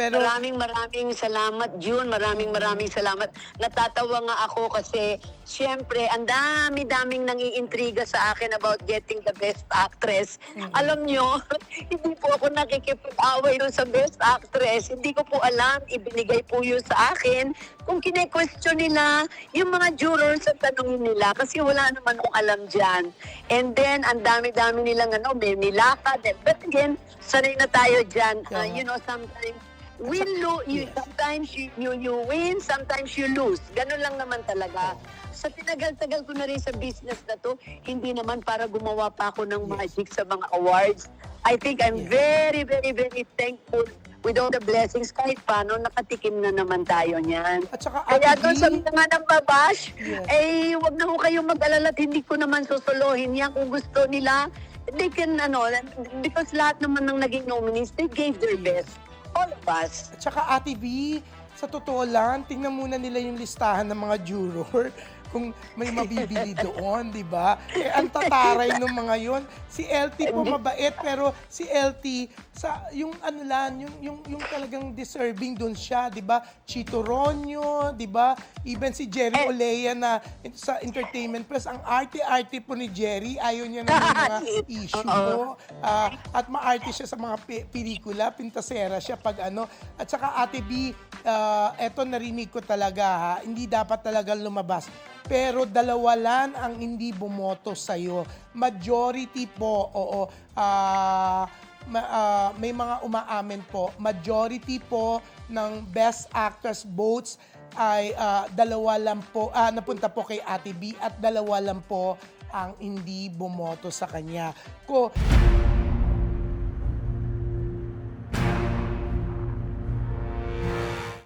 pero Maraming maraming salamat, June. Maraming maraming salamat. Natatawa nga ako kasi siyempre, ang dami-daming nangiintriga sa akin about getting the best actress. Alam nyo, hindi po ako nakikipag-away doon sa best actress. Hindi ko po alam. Ibinigay po yun sa akin. Kung kine-question nila, yung mga jurors ang tanongin nila kasi wala naman akong alam dyan. And then, ang dami-dami nilang ano, may nilakad. But again, sanay na tayo dyan. Uh, Yeah. you know, sometimes win lo you sometimes you, you you win sometimes you lose. Ganun lang naman talaga. Sa tinagal-tagal ko na rin sa business na to hindi naman para gumawa pa ako ng magic sa mga awards. I think I'm very very very thankful with all the blessings. Kahit paano nakatikim na naman tayo niyan. At saka kaya doon sa mga nang babash, Yes. eh, wag na ho kayong mag-alala at hindi ko naman susuluhin yan. Kung gusto nila. They can, ano, because lahat naman ng naging nominees, they gave their best. All of us. At saka Ate B, sa totoo lang, tingnan muna nila yung listahan ng mga juror kung may mabibili doon, di ba? Eh, ang tataray ng mga yon. Si LT po mabait, pero si LT, sa, yung ano lang, yung, yung, yung talagang deserving doon siya, di ba? Chito Ronyo, di ba? Even si Jerry Eh. Olea na sa Entertainment Plus, ang arte-arte po ni Jerry, ayaw niya na ng mga issue. Ah, at maarte siya sa mga pe- pelikula, pintasera siya pag ano. At saka Ate B, ah, eto narinig ko talaga ha, hindi dapat talaga lumabas. Pero dalawa lang ang hindi bumoto sa'yo. Majority po, oo, ah, ma- ah, may mga umaamin po. Majority po ng Best Actress votes ay ah, dalawa lang po, ah, napunta po kay Ate B at dalawa lang po ang hindi bumoto sa kanya. Ko,